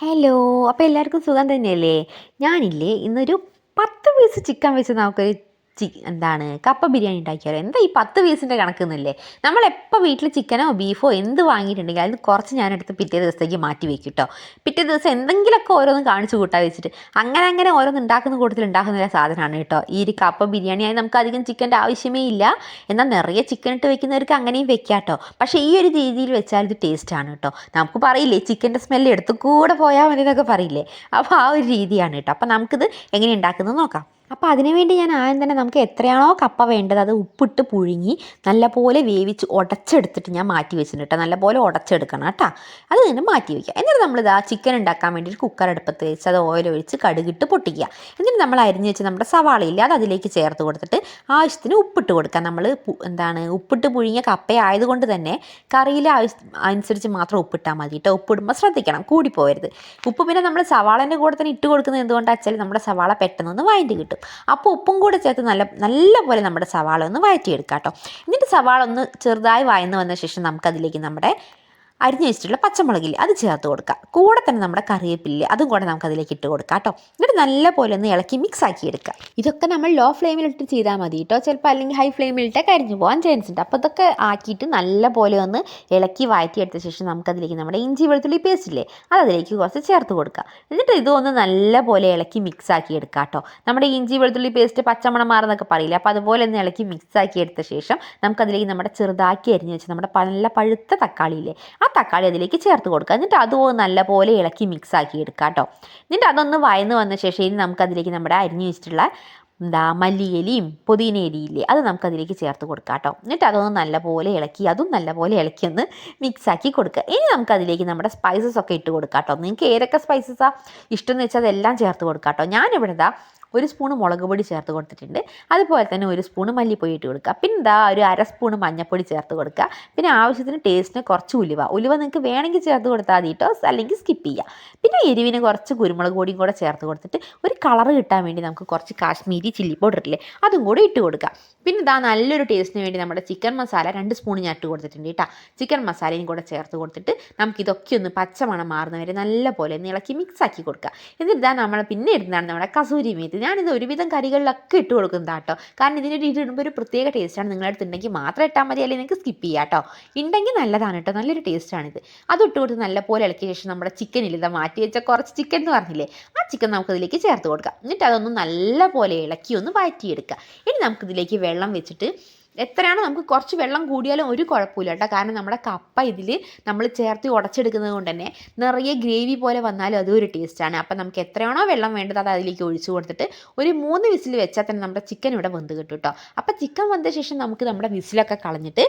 Hello അപ്പോൾ എല്ലാവർക്കും സുഖം തന്നെയല്ലേ? ഞാനില്ലേ ഇന്നൊരു പത്ത് പീസ് ചിക്കൻ വെച്ച് നമുക്കൊരു ചി എന്താണ് കപ്പ ബിരിയാണി ഉണ്ടാക്കിയാലോ? എന്താ ഈ പത്ത് പീസിന്റെ കണക്കെന്നല്ലേ? നമ്മൾ എപ്പോൾ വീട്ടിൽ ചിക്കനോ ബീഫോ എന്ത് വാങ്ങിയിട്ടുണ്ടെങ്കിൽ അതിന് കുറച്ച് ഞാനെടുത്ത് പിറ്റേ ദിവസത്തേക്ക് മാറ്റി വെക്കും കേട്ടോ പിറ്റേ ദിവസം എന്തെങ്കിലുമൊക്കെ ഓരോന്ന് കാണിച്ചു കൂട്ടാൻ വെച്ചിട്ട് അങ്ങനെ അങ്ങനെ ഓരോന്ന് ഉണ്ടാക്കുന്ന കൂട്ടത്തിൽ ഉണ്ടാക്കുന്ന സാധനമാണ് കേട്ടോ ഈ ഒരു കപ്പ ബിരിയാണി ആയി നമുക്ക് അധികം ചിക്കന്റെ ആവശ്യമേ ഇല്ല. എന്നാൽ നിറയെ ചിക്കൻ ഇട്ട് വെക്കുന്നവർക്ക് അങ്ങനെയും വെക്കാം കേട്ടോ പക്ഷേ ഈ ഒരു രീതിയിൽ വെച്ചാൽ ഇത് ടേസ്റ്റാണ് കേട്ടോ നമുക്ക് പറയില്ലേ ചിക്കന്റെ സ്മെല്ല് എടുത്തു കൂടെ പോയാൽ മതി എന്നൊക്കെ പറയില്ലേ? അപ്പോൾ ആ ഒരു രീതിയാണ് കേട്ടോ അപ്പോൾ നമുക്കിത് എങ്ങനെ ഉണ്ടാക്കുന്നത് നോക്കാം. അപ്പോൾ അതിനുവേണ്ടി ഞാൻ ആദ്യം തന്നെ നമുക്ക് എത്രയാണോ കപ്പ വേണ്ടത് അത് ഉപ്പിട്ട് പുഴുങ്ങി നല്ലപോലെ വേവിച്ച് ഉടച്ചെടുത്തിട്ട് ഞാൻ മാറ്റി വെച്ചിട്ടുണ്ട് കേട്ടോ. നല്ലപോലെ ഉടച്ചെടുക്കണം കേട്ടോ. അത് തന്നെ മാറ്റി വയ്ക്കുക എന്നിട്ട് നമ്മളിത് ആ ചിക്കൻ ഉണ്ടാക്കാൻ വേണ്ടി ഒരു കുക്കർ അടുപ്പത്ത് വെച്ച് അത് ഓയിൽ ഒഴിച്ച് കടുകിട്ട് പൊട്ടിക്കുക. എന്നിട്ട് നമ്മൾ അരിഞ്ഞ് വെച്ച് നമ്മുടെ സവാള ഇല്ല അത് അതിലേക്ക് ചേർത്ത് കൊടുത്തിട്ട് ആവശ്യത്തിന് ഉപ്പിട്ട് കൊടുക്കുക. നമ്മൾ എന്താണ് ഉപ്പിട്ട് പുഴുങ്ങിയ കപ്പ ആയതുകൊണ്ട് തന്നെ കറിയിൽ ആവശ്യ അനുസരിച്ച് മാത്രം ഉപ്പിട്ടാൽ മതി കേട്ടോ. ഉപ്പിടുമ്പോൾ ശ്രദ്ധിക്കണം കൂടിപ്പോകരുത് ഉപ്പ് പിന്നെ നമ്മൾ സവാളന്റെ കൂടെ തന്നെ ഇട്ട് കൊടുക്കുന്നത് എന്തുകൊണ്ടാണെന്ന് വെച്ചാൽ നമ്മുടെ സവാള പെട്ടെന്നൊന്ന് വഴറ്റി കിട്ടും. അപ്പോൾ ഉപ്പും കൂടെ ചേർത്ത് നല്ല നല്ല പോലെ നമ്മുടെ സവാള ഒന്ന് വഴറ്റിയെടുക്കാം കേട്ടോ. എന്നിട്ട് സവാള ഒന്ന് ചെറുതായി വഴന്ന് വന്ന ശേഷം നമുക്കതിലേക്ക് നമ്മുടെ അരിഞ്ഞു വെച്ചിട്ടുള്ള അത് ചേർത്ത് കൊടുക്കുക. കൂടെ തന്നെ നമ്മുടെ കറിവേപ്പില്ലേ അതും കൂടെ നമുക്ക് അതിലേക്ക് ഇട്ട് കൊടുക്കാം കേട്ടോ. എന്നിട്ട് നല്ലപോലെ ഒന്ന് ഇളക്കി മിക്സ് ആക്കി എടുക്കുക. ഇതൊക്കെ നമ്മൾ ലോ ഫ്ലെയിമിലിട്ട് ചെയ്താൽ മതി കേട്ടോ. ചിലപ്പോൾ അല്ലെങ്കിൽ ഹൈ ഫ്ലെയിമിലിട്ട് കരിഞ്ഞു പോകാൻ ചാൻസ് ഉണ്ട്. അപ്പോൾ ഇതൊക്കെ ആക്കിയിട്ട് നല്ലപോലെ ഒന്ന് ഇളക്കി വഴറ്റിയെടുത്ത ശേഷം നമുക്ക് അതിലേക്ക് നമ്മുടെ ഇഞ്ചി വെളുത്തുള്ളി പേസ്റ്റ് ഇല്ലേ അത് അതിലേക്ക് കുറച്ച് ചേർത്ത് കൊടുക്കുക. എന്നിട്ട് ഇതൊന്ന് നല്ല പോലെ ഇളക്കി മിക്സ് ആക്കി എടുക്കുക കേട്ടോ. നമ്മുടെ ഇഞ്ചി വെളുത്തുള്ളി പേസ്റ്റ് പച്ചമണം മാറുന്നൊക്കെ പറയില്ല അപ്പോൾ അതുപോലെ ഒന്ന് ഇളക്കി മിക്സ് ആക്കി എടുത്ത ശേഷം നമുക്കതിലേക്ക് നമ്മുടെ ചെറുതാക്കി അരിഞ്ഞ് വെച്ച് നമ്മുടെ നല്ല പഴുത്ത തക്കാളി ഇല്ലേ ആ തക്കാളി അതിലേക്ക് ചേർത്ത് കൊടുക്കുക. എന്നിട്ട് അതും നല്ലപോലെ ഇളക്കി മിക്സ് ആക്കി എടുക്കുക കേട്ടോ. എന്നിട്ട് അതൊന്ന് വയന്ന് വന്ന ശേഷം ഇനി നമുക്ക് അതിലേക്ക് നമ്മുടെ അരിഞ്ഞു വെച്ചിട്ടുള്ള എന്താ മല്ലിയിലയും പുതിന ഇലയില്ലേ അത് നമുക്കതിലേക്ക് ചേർത്ത് കൊടുക്കാം കേട്ടോ. എന്നിട്ട് അതൊന്ന് നല്ലപോലെ ഇളക്കി അതും നല്ലപോലെ ഇളക്കി ഒന്ന് മിക്സ് ആക്കി കൊടുക്കുക. ഇനി നമുക്ക് അതിലേക്ക് നമ്മുടെ സ്പൈസസ് ഒക്കെ ഇട്ട് കൊടുക്കാം കേട്ടോ. നിങ്ങൾക്ക് ഏതൊക്കെ സ്പൈസസാണ് ഇഷ്ടം എന്ന് വെച്ചാൽ അതെല്ലാം ചേർത്ത് കൊടുക്കാം കേട്ടോ. ഞാനിവിടെ ഇതാ ഒരു സ്പൂൺ മുളക് പൊടി ചേർത്ത് കൊടുത്തിട്ടുണ്ട്. അതുപോലെ തന്നെ ഒരു സ്പൂൺ മല്ലിപ്പൊടി ഇട്ട് കൊടുക്കുക. പിന്നെ ഇതാ ഒരു അര സ്പൂൺ മഞ്ഞൾപ്പൊടി ചേർത്ത് കൊടുക്കുക. പിന്നെ ആവശ്യത്തിന് ടേസ്റ്റിന് കുറച്ച് ഉലുവ. ഉലുവ നിങ്ങൾക്ക് വേണമെങ്കിൽ ചേർത്ത് കൊടുത്താൽ മതി കേട്ടോ അല്ലെങ്കിൽ സ്കിപ്പ് ചെയ്യുക പിന്നെ എരിവിന് കുറച്ച് കുരുമുളക് പൊടിയും കൂടെ ചേർത്ത് കൊടുത്തിട്ട് ഒരു കളർ കിട്ടാൻ വേണ്ടി നമുക്ക് കുറച്ച് കാശ്മീരി ചില്ലി പൗഡർ ഇല്ലേ അതും കൂടി ഇട്ട് കൊടുക്കുക. പിന്നെ ഇതാ നല്ലൊരു ടേസ്റ്റിന് വേണ്ടി നമ്മുടെ ചിക്കൻ മസാല രണ്ട് സ്പൂൺ ഞാൻ ഇട്ട് കൊടുത്തിട്ടുണ്ട് കേട്ടോ ചിക്കൻ മസാലയും കൂടെ ചേർത്ത് കൊടുത്തിട്ട് നമുക്ക് ഇതൊക്കെ ഒന്ന് പച്ചമണം മാറുന്നവരെ നല്ല പോലെ ഒന്ന് ഇളക്കി മിക്സ് ആക്കി കൊടുക്കുക. എന്നിട്ട് ഇതാ നമ്മൾ പിന്നെ ഇടുന്നതാണ് നമ്മുടെ കസൂരി മീത്ത്. ഞാനിത് ഒരുവിധം കറികളിലൊക്കെ ഇട്ട് കൊടുക്കുന്നതാണ് കേട്ടോ കാരണം ഇതിനൊരു ഇത് ഇടുമ്പോൾ ഒരു പ്രത്യേക ടേസ്റ്റാണ് നിങ്ങളുടെ അടുത്ത് ഉണ്ടെങ്കിൽ മാത്രം ഇട്ടാൽ മതി അല്ലെങ്കിൽ നിങ്ങൾക്ക് സ്കിപ്പ് ചെയ്യാം കേട്ടോ ഉണ്ടെങ്കിൽ നല്ലതാണ് കേട്ടോ നല്ലൊരു ടേസ്റ്റാണിത് അത് ഇട്ട് കൊടുത്ത് നല്ലപോലെ ഇളക്കിയ ശേഷം നമ്മുടെ ചിക്കനിൽ ഇതാ മാറ്റി വെച്ച കുറച്ച് ചിക്കൻ എന്ന് പറഞ്ഞില്ലേ ആ ചിക്കൻ നമുക്കതിലേക്ക് ചേർത്ത് കൊടുക്കാം. എന്നിട്ട് അതൊന്ന് നല്ലപോലെ ഇളക്കി ഒന്ന് വഴറ്റിയെടുക്കുക. ഇനി നമുക്കിതിലേക്ക് വെള്ളം വെച്ചിട്ട് എത്രയാണോ നമുക്ക് കുറച്ച് വെള്ളം കൂടിയാലും ഒരു കുഴപ്പമില്ല കേട്ടോ. കാരണം നമ്മുടെ കപ്പ ഇതിൽ നമ്മൾ ചേർത്ത് ഉടച്ചെടുക്കുന്നത് കൊണ്ട് തന്നെ നിറയെ ഗ്രേവി പോലെ വന്നാലും അതും ഒരു ടേസ്റ്റാണ് അപ്പം നമുക്ക് എത്രയാണോ വെള്ളം വേണ്ടത് അത് അതിലേക്ക് ഒഴിച്ചു കൊടുത്തിട്ട് ഒരു മൂന്ന് വിസിൽ വെച്ചാൽ തന്നെ നമ്മുടെ ചിക്കൻ ഇവിടെ വെന്ത് കിട്ടും കേട്ടോ. അപ്പം ചിക്കൻ വെന്ത ശേഷം നമുക്ക് നമ്മുടെ വിസിലൊക്കെ കളഞ്ഞിട്ട്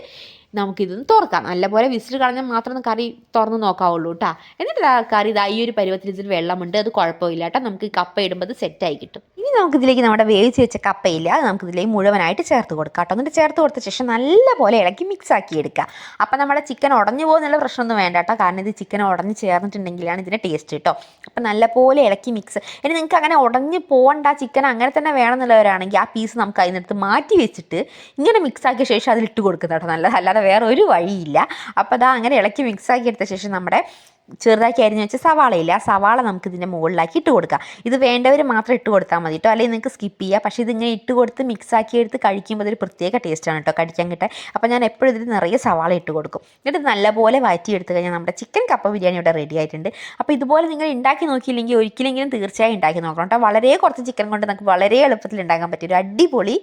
നമുക്കിതൊന്ന് തുറക്കാം. നല്ലപോലെ വിസിൽ കളഞ്ഞാൽ മാത്രം കറി തുറന്ന് നോക്കാവുള്ളൂ കേട്ടോ. എന്നിട്ട് കറി ഇതാ ഈ ഒരു പരുവത്തിൽ ഇതിൽ വെള്ളമുണ്ട് അത് കുഴപ്പമില്ല കേട്ടോ. നമുക്ക് കപ്പ ഇടുമ്പോൾ അത് സെറ്റായി കിട്ടും. ഇനി നമുക്കിതിലേക്ക് നമ്മുടെ വേവിച്ച് വെച്ച കപ്പയില്ല അത് നമുക്കിതിലേക്ക് മുഴുവനായിട്ട് ചേർത്ത് കൊടുക്കാം കേട്ടോ. എന്നിട്ട് ചേർത്ത് കൊടുത്ത ശേഷം നല്ലപോലെ ഇളക്കി മിക്സ് ആക്കി എടുക്കുക. അപ്പം നമ്മുടെ ചിക്കൻ ഉടഞ്ഞു പോകുന്നുള്ള പ്രശ്നമൊന്നും വേണ്ട കേട്ടോ. കാരണം ഇത് ചിക്കൻ ഉടഞ്ഞ് ചേർന്നിട്ടുണ്ടെങ്കിലാണ് ഇതിന്റെ ടേസ്റ്റ് കേട്ടോ. അപ്പം നല്ലപോലെ ഇളക്കി മിക്സ് ഇനി നിങ്ങൾക്ക് അങ്ങനെ ഉടഞ്ഞ് പോകണ്ട ചിക്കൻ അങ്ങനെ തന്നെ വേണമെന്നുള്ളവരാണെങ്കിൽ ആ പീസ് നമുക്ക് അതിനടുത്ത് മാറ്റി വെച്ചിട്ട് ഇങ്ങനെ മിക്സ് ആക്കിയ ശേഷം അതിലിട്ട് ഇട്ട് കൊടുക്കുന്നത് കേട്ടോ നല്ലത്. അല്ലാതെ വേറെ ഒരു വഴിയില്ല. അപ്പോൾ അതാ അങ്ങനെ ഇളക്കി മിക്സ് ആക്കി എടുത്ത ശേഷം നമ്മുടെ ചെറുതാക്കി അരിഞ്ഞ് വെച്ച സവാളയില്ല ആ സവാള നമുക്ക് ഇതിന്റെ മുകളിലാക്കി ഇട്ട് കൊടുക്കാം. ഇത് വേണ്ടവർ മാത്രം ഇട്ട് കൊടുത്താൽ മതി കേട്ടോ അല്ലെങ്കിൽ നിങ്ങൾക്ക് സ്കിപ്പ് ചെയ്യുക പക്ഷേ ഇതിങ്ങനെ ഇട്ട് കൊടുത്ത് മിക്സ് ആക്കി എടുത്ത് കഴിക്കുമ്പോൾ ഒരു പ്രത്യേക ടേസ്റ്റാണ് കേട്ടോ കടിക്കാൻ കിട്ടാൻ. അപ്പോൾ ഞാൻ എപ്പോഴും ഇതിൽ നിറയെ സവാള ഇട്ട് കൊടുക്കും. എന്നിട്ട് നല്ലപോലെ വഴറ്റി എടുത്ത് കഴിഞ്ഞാൽ നമ്മുടെ ചിക്കൻ കപ്പ ബിരിയാണി ഇവിടെ റെഡി ആയിട്ടുണ്ട്. അപ്പോൾ ഇതുപോലെ നിങ്ങൾ ഉണ്ടാക്കി നോക്കിയില്ലെങ്കിൽ ഒരിക്കലെങ്കിലും തീർച്ചയായും ഉണ്ടാക്കി നോക്കണം കേട്ടോ വളരെ കുറച്ച് ചിക്കൻ കൊണ്ട് നമുക്ക് വളരെ എളുപ്പത്തിൽ ഉണ്ടാക്കാൻ പറ്റിയ ഒരു അടിപൊളി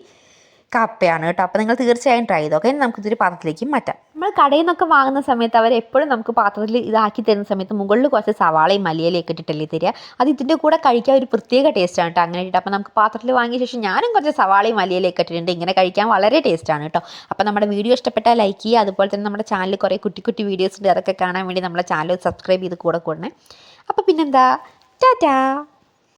കപ്പയാണ് കേട്ടോ. അപ്പോൾ നിങ്ങൾ തീർച്ചയായും ട്രൈ ചെയ്തോക്കെ നമുക്ക് നമുക്കിതൊരു പാത്രത്തിലേക്ക് മാറ്റാം. നമ്മൾ കടയിൽ നിന്നൊക്കെ വാങ്ങുന്ന സമയത്ത് അവർ എപ്പോഴും നമുക്ക് പാത്രത്തിൽ ഇതാക്കി തരുന്ന സമയത്ത് മുകളിൽ കുറച്ച് സവാളയും മല്ലിയിലയൊക്കെ ഇട്ടിട്ടല്ലേ തരിക. അത് ഇതിന്റെ കൂടെ കഴിക്കാൻ ഒരു പ്രത്യേക ടേസ്റ്റാണ് കേട്ടോ അങ്ങനെ ഇട്ടിട്ട്. അപ്പോൾ നമുക്ക് പാത്രത്തിൽ വാങ്ങിയ ശേഷം ഞാനും കുറച്ച് സവാളയും മല്ലിയിലയൊക്കെ ഇട്ടിട്ടുണ്ട്. ഇങ്ങനെ കഴിക്കാൻ വളരെ ടേസ്റ്റാണ് കേട്ടോ. അപ്പോൾ നമ്മുടെ വീഡിയോ ഇഷ്ടപ്പെട്ടാൽ ലൈക്ക് ചെയ്യുക. അതുപോലെ തന്നെ നമ്മുടെ ചാനൽ കുറേ കുട്ടി കുട്ടി വീഡിയോസ് ഉണ്ട്. അതൊക്കെ കാണാൻ വേണ്ടി നമ്മുടെ ചാനൽ സബ്സ്ക്രൈബ് ചെയ്ത് കൂടെ കൂടണേ. അപ്പോൾ പിന്നെന്താ? ടാറ്റാ